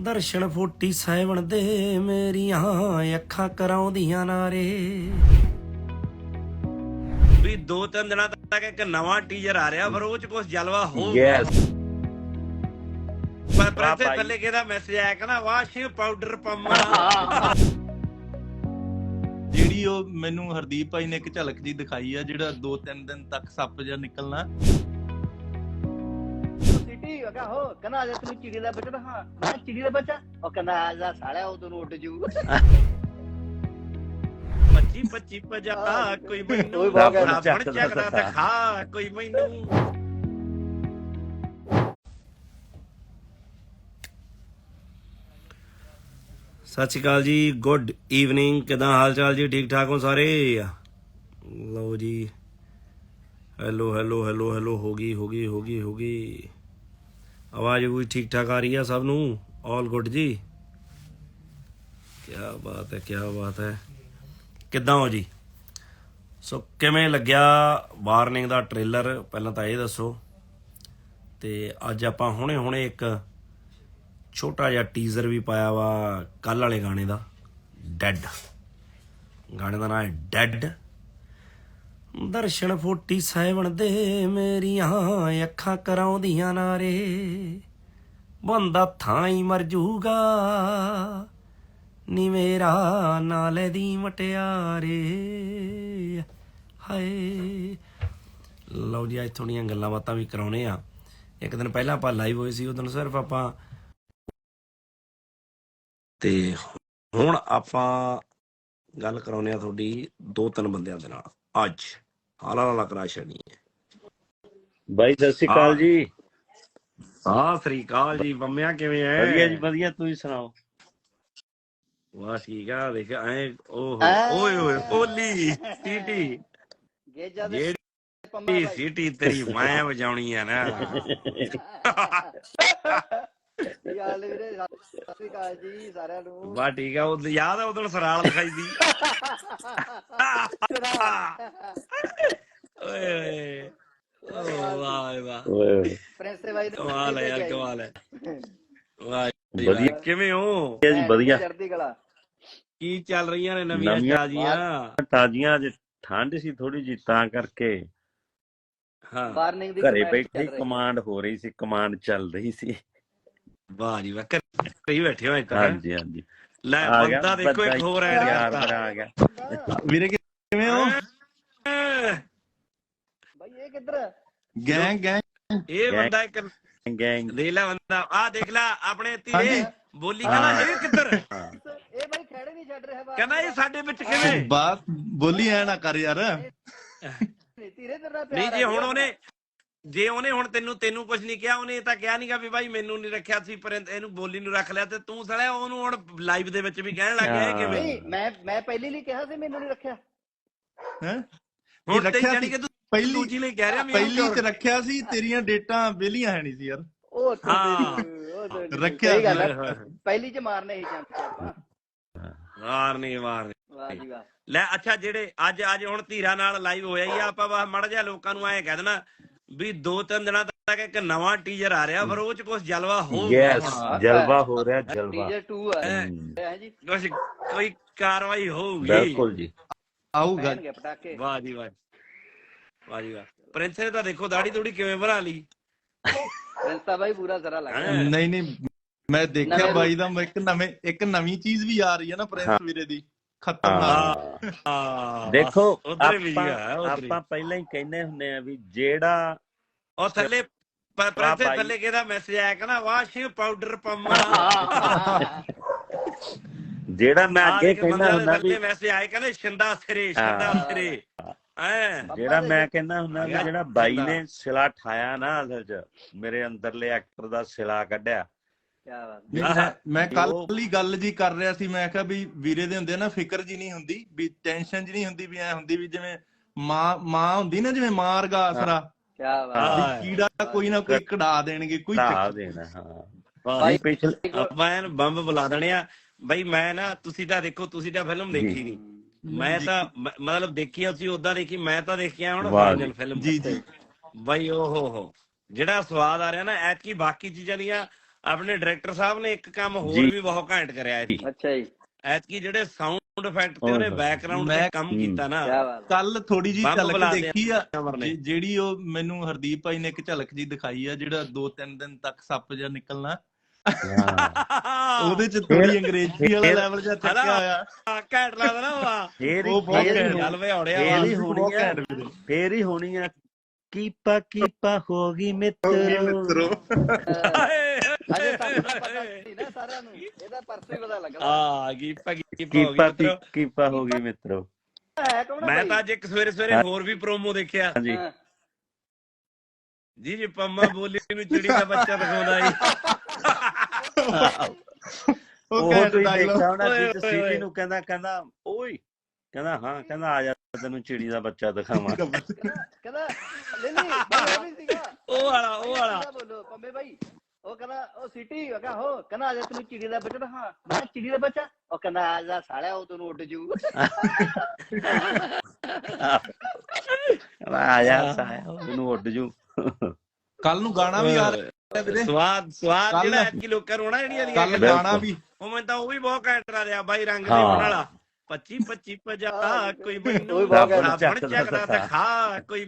ਦਰਸ਼ਨ forty ਸਹਿਵਣ ਦੇ ਮੇਰੀਆਂ ਅੱਖਾਂ ਕਰਾਉਂਦੀਆਂ ਨਾਰੇ। ਵੀ ਦੋ ਤਿੰਨ ਦਿਨਾਂ ਤੱਕ ਇੱਕ ਨਵਾਂ ਟੀਜ਼ਰ ਆ ਰਿਹਾ ਪਰ ਉਹ ਚ ਕੁਝ ਜਲਵਾ ਹੋ ਯੈਸ ਪਰ ਪਰ ਇੱਥੇ ਭਾਈ। ਥੱਲੇ ਕਿਹਦਾ ਮੈਸੇਜ ਆਇਆ ਕਹਿੰਦਾ ਵਾਸ਼ਿੰਗ ਪਾਊਡਰ ਪੰਮਾ। ਜਿਹੜੀ ਉਹ ਮੈਨੂੰ ਹਰਦੀਪ ਭਾਈ ਨੇ ਇੱਕ ਝਲਕ ਜੀ ਦਿਖਾਈ ਆ ਜਿਹੜਾ 2-3 ਦਿਨ ਤੱਕ ਸੱਪ ਜਿਹਾ ਨਿਕਲਣਾ। ਸਿਟੀ ਉਹ ਕਹਾ ਹੋ ਕਹਿੰਦਾ ਆ ਜਾ ਤੈਨੂੰ ਚਿੜੀ ਦਾ ਬੱਚਾ ਦਿਖਾ ਮੈਂ ਚਿੜੀ ਦਾ ਬੱਚਾ? ਉਹ ਕਹਿੰਦਾ ਆ ਜਾ ਸਾਲਿਆ ਉਦੋਂ ਨੂੰ ਉੱਡ ਜੂ। 25 25 ਪਜਾ ਕੋਈ ਮੈਨੂੰ ਓਏ ਵਾਹ, ਸਾਬਣ ਚੱਕਦਾ ਚੱਕਦਾ। ਦਿਖਾ ਕੋਈ ਮੈਨੂੰ। ਸਤਿ ਸ਼੍ਰੀ ਅਕਾਲ ਜੀ ਗੁੱਡ ਈਵਨਿੰਗ ਕਿਦਾਂ ਹਾਲ ਚਾਲ ਜੀ? ਠੀਕ ਠਾਕ ਹੋ ਸਾਰੇ? ਲਓ ਜੀ। ਹੈਲੋ ਹੈਲੋ ਹੈਲੋ ਹੈਲੋ ਹੋ ਗਈ ਹੋ ਗਈ ਹੋ ਗਈ ਹੋ ਗਈ। ਆਵਾਜ਼ ਵੀ ਠੀਕ ਠਾਕ ਆ ਰਹੀ ਆ ਸਭ ਨੂੰ? ਆਲ ਗੁੱਡ ਜੀ? ਕੀ ਬਾਤ ਹੈ ਕੀ ਬਾਤ ਹੈ। ਕਿੱਦਾਂ ਹੋ ਜੀ? ਸੋ ਕਿਵੇਂ ਲੱਗਿਆ ਵਾਰਨਿੰਗ ਦਾ ਟ੍ਰੇਲਰ ਪਹਿਲਾਂ ਤਾਂ ਇਹ ਦੱਸੋ। ਤੇ ਅੱਜ ਆਪਾਂ ਹੁਣੇ ਹੁਣੇ ਇੱਕ ਛੋਟਾ ਜਿਹਾ ਟੀਜ਼ਰ ਵੀ ਪਾਇਆ ਵਾ ਕੱਲ ਵਾਲੇ ਗਾਣੇ ਦਾ। ਡੈਡ ਗਾਣੇ ਦਾ ਨਾਮ ਹੈ ਡੈਡ ਦਰਸ਼ਨ ਫੋਟੀ ਸਹਿਵਣ ਦੇ ਮੇਰੀਆਂ ਅੱਖਾਂ ਕਰਾਉਂਦੀਆਂ ਨਾਰੇ। ਬੰਦਾ ਥਾਂ ਹੀ ਮਰ ਜੂਗਾ, ਨੀ ਮੇਰਾ ਨਾਲੇ ਦੀ ਮਟਿਆਰੇ। ਹਾਏ। ਲਓ ਜੀ, ਅੱਜ ਥੋੜੀਆਂ ਗੱਲਾਂ ਬਾਤਾਂ ਵੀ ਕਰਾਉਣੇ ਆ। ਇੱਕ ਦਿਨ ਪਹਿਲਾਂ ਆਪਾਂ ਲਾਈਵ ਹੋਏ ਸੀ, ਉਦੋਂ ਸਿਰਫ ਆਪਾਂ ਤੇ ਹੁਣ ਆਪਾਂ ਗੱਲ ਕਰਾਉਣੇ ਆ ਤੁਹਾਡੀ ਦੋ ਤਿੰਨ ਬੰਦਿਆਂ ਦੇ ਨਾਲ। ਅੱਜ। ਹਾਲਾ ਹਾਲਾ ਕਰਾ ਛੜੀ ਹੈ ਬਾਈ ਸਤਿ ਸ਼੍ਰੀ ਅਕਾਲ ਹਾਂ। ਜੀ। ਸਤਿ ਸ੍ਰੀ ਅਕਾਲ ਜੀ। ਬੰਮਿਆ ਕਿਵੇਂ ਐ? ਵਧੀਆ ਜੀ ਵਧੀਆ। ਤੁਸੀਂ ਸੁਣਾਓ? ਵਾਹ ਠੀਕ ਆ। ਦੇਖ ਐ ਓਹ। ਓਏ ਓਏ ਓਲੀ ਟੀਟੀ ਗੇਜਾ ਦੇ ਜਿਹੜੀ ਪੰਮਾ ਸੀਟੀ ਤੇਰੀ ਮੈਂ ਵਜਾਉਣੀ ਆ ਨਾ। ਯਾਰ ਵੀਰੇ ਸਤਿ ਸ਼੍ਰੀ ਅਕਾਲ ਜੀ ਸਾਰਿਆਂ ਨੂੰ। ਬਾ ਠੀਕ ਆ ਉਹ ਯਾਦ ਆ ਉਦੋਂ ਸਰਾਲ ਦਿਖਾਈ ਦੀ ਓਏ ਓਏ ਵਾਹ ਵਾਹ। ਪ੍ਰਿੰਸ ਦੇ ਬਾਈ ਦੇ ਕਮਾਲ ਹੈ ਯਾਰ ਕਮਾਲ ਹੈ। ਵਾਹ ਜੀ, ਵਧੀਆ। ਕਿਵੇਂ ਹੋ? ਵਧੀਆ ਜੀ ਵਧੀਆ। ਕਲਾ। ਕੀ ਚੱਲ ਰਹੀਆਂ ਨੇ ਨਵੀਆਂ ਤਾਜ਼ੀਆਂ? ਤਾਜ਼ੀਆਂ ਅੱਜ ਠੰਡ ਸੀ ਥੋੜੀ ਜੀ ਤਾਂ ਕਰਕੇ। ਹਾਂ। ਵਾਰਨਿੰਗ ਦੀ ਘਰੇ ਬੈਠੇ। ਕਮਾਂਡ ਹੋ ਰਹੀ ਸੀ ਕਮਾਂਡ ਚੱਲ ਰਹੀ ਸੀ। ਵਾਹ ਜੀ ਵਾਹ ਹੀ ਬੈਠੇ ਹੋਏ ਤਾਂ। ਹਾਂਜੀ ਹਾਂਜੀ। ਲੈ ਬੰਦਾ ਦੇਖੋ ਇੱਕ ਹੋਰ ਐਡ ਯਾਰ ਮੇਰਾ ਆ ਗਿਆ। ਵੀਰੇ ਕਿਵੇਂ ਹੋ? ਬਾਈ ਇਹ ਕਿੱਧਰ ਗੈਂਗ ਗੈਂਗ। ਇਹ ਬੰਦਾ ਇੱਕ ਗੈਂਗ। ਦੇਖ ਲੈ ਬੰਦਾ ਆ ਦੇਖ ਲੈ ਆਪਣੇ ਧੀਰੇ। ਬੋਲੀ ਕਹਿੰਦਾ ਇਹ ਕਿੱਧਰ ਇਹ ਬਾਈ ਖੜੇ ਨਹੀਂ ਛੱਡ ਰਿਹਾ ਕਹਿੰਦਾ ਇਹ ਸਾਡੇ ਵਿੱਚ ਕਿਵੇਂ ਬਾਤ ਬੋਲੀ ਐ ਨਾ ਕਰ ਯਾਰ। ਧੀਰੇ ਤੇਰਾ ਪਿਆਰ ਨਹੀਂ ਜੇ ਹੁਣ। ਉਹਨੇ ਜੇ ਉਹਨੇ ਹੁਣ ਤੈਨੂੰ ਤੈਨੂੰ ਕੁਝ ਨਹੀਂ ਕਿਹਾ ਉਹਨੇ ਤਾਂ ਕਿਹਾ ਨਹੀਂਗਾ ਵੀ ਭਾਈ ਮੈਨੂੰ ਨਹੀਂ ਰੱਖਿਆ ਸੀ ਪਰ ਇਹਨੂੰ ਬੋਲੀ ਨੂੰ ਰੱਖ ਲਿਆ ਤੇ ਤੂੰ ਸੜਿਆ ਉਹਨੂੰ ਹੁਣ ਲਾਈਵ ਦੇ ਵਿੱਚ ਵੀ ਕਹਿਣ ਲੱਗ ਗਿਆ ਇਹ ਕਿਵੇਂ ਨਹੀਂ ਮੈਂ ਮੈਂ ਪਹਿਲੀ ਲਈ ਕਿਹਾ ਸੀ ਮੈਨੂੰ ਨਹੀਂ ਰੱਖਿਆ ਹੈ ਹੁਣ ਤੇ ਰੱਖਿਆ ਜਾਨੀ ਸੀ। ਕਿ ਤੂੰ ਪਹਿਲੀ ਦੂਜੀ ਲਈ ਕਹਿ ਰਿਹਾ ਵੀ ਪਹਿਲੀ ਚ ਰੱਖਿਆ ਸੀ ਤੇਰੀਆਂ ਡੇਟਾਂ ਵਿਹਲੀਆਂ ਹੈ ਨਹੀਂ ਸੀ ਯਾਰ ਉਹ ਹਾਂ। ਰੱਖਿਆ। ਪਹਿਲੀ ਚ ਮਾਰਨੇ ਹੀ ਜਾਂਦੇ ਆਪਾਂ ਵਾਰ ਨਹੀਂ ਵਾਰ ਨੀ। ਵਾਹ ਜੀ ਵਾਹ ਲੈ ਅੱਛਾ ਜਿਹੜੇ ਅੱਜ ਅੱਜ ਹੁਣ ਧੀਰਾ ਨਾਲ ਲਾਈਵ ਹੋਇਆ ਹੀ ਆ ਆਪਾਂ ਮੜ ਜਾ ਲੋਕਾਂ ਨੂੰ ਐਂ ਕਹਿ ਦੇਣਾ ਵੀ ਦੋ ਤਿੰਨ ਦਿਨਾਂ ਤੱਕ ਇੱਕ ਨਵਾਂ ਟੀਜ਼ਰ ਆ ਰਿਹਾ ਪਰ ਉਹ ਚ ਕੁਝ ਜਲਵਾ ਹੋ ਯੈਸ ਹਾਂ। ਜਲਵਾ ਹੋ ਰਿਹਾ ਜਲਵਾ। ਟੀਜ਼ਰ 2 ਆ। ਹਮ, ਹੈ। ਜੀ। ਕੁਝ ਕੋਈ ਕਾਰਵਾਈ ਹੋਊਗੀ। ਬਿਲਕੁਲ ਜੀ। ਆਊਗਾ। ਵਾਹ ਜੀ ਵਾਹ। ਵਾਹ ਜੀ ਵਾਹ। ਪ੍ਰਿੰਸ ਨੇ ਤਾਂ ਦੇਖੋ ਦਾੜੀ ਥੋੜੀ ਕਿਵੇਂ ਬਣਾ ਲਈ। ਪ੍ਰਿੰਸਾ ਬਾਈ ਪੂਰਾ ਜ਼ਰਾ ਲੱਗ ਰਿਹਾ ਹੈਂ? ਨਹੀਂ ਨਹੀਂ ਮੈਂ ਦੇਖਿਆ ਬਾਈ ਦਾ ਇੱਕ ਨਵੇਂ ਇੱਕ ਨਵੀਂ ਚੀਜ਼ ਵੀ ਆ ਰਹੀ ਹੈ ਨਾ ਪ੍ਰਿੰਸ ਵੀਰੇ ਦੀ। ਖਤਰਨਾਕ। ਹਾਂ। ਦੇਖੋ ਉੱਧਰ ਵੀ ਆਪਾਂ ਗਿਆ, ਪਹਿਲਾਂ ਹੀ ਕਹਿੰਦੇ ਹੁੰਦੇ ਆ ਵੀ ਜਿਹੜਾ ਉਹ ਥੱਲੇ ਪ- ਪ੍ਰਿੰਸ ਦੇ ਭਾਈ। ਥੱਲੇ ਕਿਹਦਾ ਮੈਸੇਜ ਆਇਆ ਕਹਿੰਦਾ ਵਾਸ਼ਿੰਗ ਪਾਊਡਰ ਪੰਮਾ ਜਿਹੜਾ ਮੈਂ ਅੱਗੇ ਕਹਿੰਦਾ ਹੁੰਦਾ ਵੀ ਥੱਲੇ ਮੈਸੇਜ ਆਏ ਕਹਿੰਦੇ ਸ਼ਿੰਦਾ ਸਿਰੇ ਸ਼ਿੰਦਾ। ਸਿਰੇ ਐ ਜਿਹੜਾ ਮੈਂ ਕਹਿੰਦਾ ਹੁੰਦਾ ਵੀ। ਜਿਹੜਾ ਬਾਈ। ਨੇ ਸਿਲਾ ਠਾਇਆ ਨਾ ਅਸਲ 'ਚ ਮੇਰੇ ਅੰਦਰਲੇ ਐਕਟਰ ਦਾ ਸਿਲਾ ਕੱਢਿਆ ਕੀ ਬਾਤ ਮੈਂ- ਕੱਲ ਹੀ ਗੱਲ ਜੀ ਕਰ ਰਿਹਾ ਸੀ ਮੈਂ ਕਿਹਾ ਵੀ ਵੀਰੇ ਦੇ ਹੁੰਦੇ ਨਾ ਫਿਕਰ ਜੀ ਨਹੀਂ ਹੁੰਦੀ ਵੀ ਟੈਨਸ਼ਨ ਜੀ ਨਹੀਂ ਹੁੰਦੀ ਵੀ ਐ ਹੁੰਦੀ ਵੀ ਜਿਵੇਂ ਮਾਂ ਮਾਂ ਹੁੰਦੀ ਨਾ ਜਿਵੇਂ ਮਾਂ ਵਰਗਾ ਆਸਰਾ ਕੀ ਬਾਤ ਕੀੜਾ ਕੋਈ ਨਾ ਕੋਈ ਕਢਾ ਦੇਣਗੇ ਕੋਈ ਢਾ ਚੱਕਰ ਦੇਣਾ ਹਾਂ। ਬਾਈ ਬਾਈ ਪਿਛਲੇ ਆਪਾਂ ਬੰਬ ਬੁਲਾ ਦੇਣੇ ਆ। ਬਈ ਮੈਂ ਨਾ ਤੁਸੀਂ ਤਾਂ ਦੇਖੋ ਤੁਸੀਂ ਤਾਂ ਫਿਲਮ ਦੇਖੀ ਨਹੀਂ ਮੈਂ ਤਾਂ ਮਤਲਬ ਦੇਖੀ ਆ, ਤੁਸੀਂ ਉਦਾਂ ਦੇਖੀ ਮੈਂ ਤਾਂ ਦੇਖਿਆ ਹੁਣ ਫਾਈਨਲ ਫਿਲਮ ਜੀ ਜੀ। ਬਈ ਓ ਹੋ ਹੋ। ਜਿਹੜਾ ਸਵਾਦ ਆ ਰਿਹਾ ਨਾ ਐਤਕੀ ਬਾਕੀ ਚੀਜ਼ਾਂ ਦੀਆਂ ਆਪਣੇ ਡਾਇਰੈਕਟਰ ਸਾਹਿਬ ਨੇ ਇੱਕ ਕੰਮ ਹੋਰ ਜੀ। ਵੀ ਬਹੁਤ ਘੈਂਟ ਕਰਿਆ ਜੀ ਅੱਛਾ ਜੀ। ਐਤਕੀ ਜਿਹੜੇ ਸਾਊਂਡ ਇਫੈਕਟ ਤੇ ਉਹਨੇ। ਬੈਕਗ੍ਰਾਉਂਡ ਤੇ ਕੰਮ। ਕੀਤਾ ਨਾ। ਕੱਲ ਥੋੜੀ ਜੀ ਝਲਕ ਦੇਖੀ ਆ। ਜਿ- ਜਿਹੜੀ ਉਹ ਮੈਨੂੰ ਹਰਦੀਪ ਭਾਈ ਨੇ ਇੱਕ ਝਲਕ ਜੀ ਦਿਖਾਈ ਆ ਜਿਹੜਾ 2-3 ਦਿਨ ਤੱਕ ਸੱਪ ਜਿਹਾ ਨਿਕਲਣਾ। ਉਹਦੇ ਚ ਥੋੜੀ ਅੰਗਰੇਜ਼ੀ ਵਾਲਾ ਲੈਵਲ ਜਿਹਾ ਚੱਕਿਆ ਹੋਇਆ। ਘੈਂਟ ਲੱਗਦਾ ਨਾ ਉਹ ਬਹੁਤ ਘੈਂਟ। ਚੱਲ ਵੇ ਫੇਰ ਹੀ ਹੋਣੀ ਆ। ਕੀਪਾ ਕੀਪਾ ਹੋ ਗਈ ਮਿੱਤਰੋ ਅਜੇ ਤੱਕ ਤਾਂ ਪਤਾ ਨਹੀਂ ਨਾ ਸਾਰਿਆਂ ਨੂੰ ਇਹਦਾ ਪਰਸੋਂ ਹੀ ਪਤਾ ਲੱਗਣਾ ਆ ਕੀ ਪਗੀ ਕੀ ਕੀਪਾ ਮਿੱਤਰੋ ਕੀਪਾ ਹੋ ਗਈ ਮਿੱਤਰੋ ਹੈ ਕੌਣ ਆ ਮੈਂ? ਤਾਂ ਅੱਜ ਇੱਕ ਸਵੇਰੇ ਸਵੇਰੇ। ਹੋਰ ਵੀ ਪ੍ਰੋਮੋ ਦੇਖਿਆ ਹਾਂਜੀ। ਜੀ ਜੀ ਪੰਮਾ ਬੋਲੀ ਨੂੰ ਚਿੜੀ ਦਾ ਬੱਚਾ ਦਿਖਾਉਂਦਾ ਜੀ ਉਹ। ਸੀਟੀ ਨੂੰ ਕਹਿੰਦਾ ਕਹਿੰਦਾ ਓਏ ਕਹਿੰਦਾ ਹਾਂ ਕਹਿੰਦਾ ਆ ਜਾ ਤੈਨੂੰ ਚਿੜੀ ਦਾ ਬੱਚਾ ਦਿਖਾਵਾਂ। ਕਹਿੰਦਾ ਨਹੀਂ ਨਹੀਂ ਮੈਂ ਉਹ ਵੀ ਸੀਗਾ। ਉਹ ਵਾਲਾ ਉਹ ਵਾਲਾ। ਬੋਲੋ ਪੰਮੇ ਭਾਈ ਉਹ ਕਹਿੰਦਾ ਉਹ ਸਿਟੀ ਉਹ ਕਹਿੰਦਾ ਹੋ ਕਹਿੰਦਾ ਆ ਜਾ ਤੈਨੂੰ ਚਿੜੀ ਦਾ ਬੱਚਾ ਦਿਖਾ ਮੈਂ ਚਿੜੀ ਦਾ ਬੱਚਾ? ਉਹ ਕਹਿੰਦਾ ਆ ਜਾ ਸਾਲਿਆ ਉਹ ਤੈਨੂੰ ਉੱਡ ਜੂ। ਆ ਜਾ ਸਾਇਆ ਤੈਨੂੰ ਉੱਡ ਜੂ। ਕੱਲ ਨੂੰ ਗਾਣਾ ਵੀ ਆ ਰਿਹਾ ਵੀਰੇ। ਸਵਾਦ ਸਵਾਦ ਜਿਹੜਾ ਐਤਕੀ ਲੋਕਾਂ ਨੂੰ ਹੋਣਾ ਜਿਹੜੀਆਂ ਕੱਲ ਦੀਆਂ ਗਾਣਾ ਵੀ ਉਹ ਮੈਨੂੰ ਤਾਂ ਉਹ ਵੀ ਬਹੁਤ ਘੈਂਟ ਰਿਹਾ ਬਾਈ ਰੰਗ ਦੇ ਵਾਲਾ। 25 25 50 ਕੋਈ ਮੈਨੂੰ। ਰੱਬ ਚੱਕਦਾ। ਦਿਖਾ ਕੋਈ